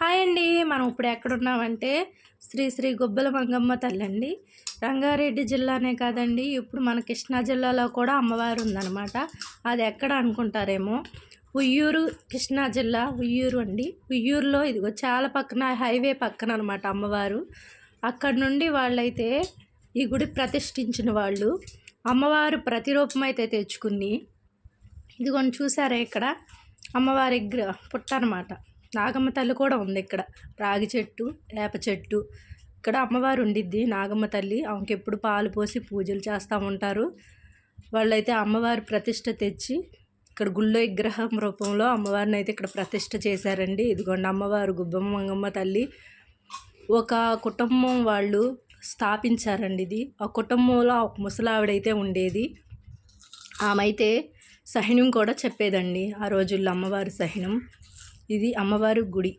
Hi అండి. మనం ఇప్పుడు ఎక్కడున్నామంటే శ్రీ శ్రీ గుబ్బల మంగమ్మ తల్లి అండి రంగారెడ్డి జిల్లానే కాదండి. ఇప్పుడు మన కృష్ణా జిల్లాలో కూడా అమ్మవారు ఉందన్నమాట. అది ఎక్కడ అనుకుంటారేమో? ఉయ్యూరు కృష్ణా జిల్లా ఉయ్యూరు అండి. ఉయ్యూరులో ఇదిగో చాలా పక్కన హైవే పక్కన అనమాట అమ్మవారు. అక్కడ నుండి వాళ్ళైతే ఈ గుడి ప్రతిష్ఠించిన వాళ్ళు. అమ్మవారు ప్రతిరూపం అయితే తెచ్చుకుని ఇదిగోని చూసారా ఇక్కడ? అమ్మవారి గ్ర పుట్ట అనమాట నాగమ్మ తల్లి కూడా ఉంది ఇక్కడ. రాగి చెట్టు వేప చెట్టు. ఇక్కడ అమ్మవారు ఉండిద్ది నాగమ్మ తల్లి. ఆమెకి ఎప్పుడు పాలు పోసి పూజలు చేస్తూ ఉంటారు. వాళ్ళైతే అమ్మవారి ప్రతిష్ట తెచ్చి ఇక్కడ గుళ్ళో విగ్రహం రూపంలో అమ్మవారిని అయితే ఇక్కడ ప్రతిష్ట చేశారండి. ఇదిగోండి అమ్మవారు గుబ్బమ్మ మంగమ్మ తల్లి. ఒక కుటుంబం వాళ్ళు స్థాపించారండి ఇది. ఆ కుటుంబంలో ఒక ముసలావిడైతే ఉండేది. ఆమె అయితే సహనం కూడా చెప్పేదండి ఆ రోజుల్లో అమ్మవారి సహనం. ఇది అమ్మవారి గుడి.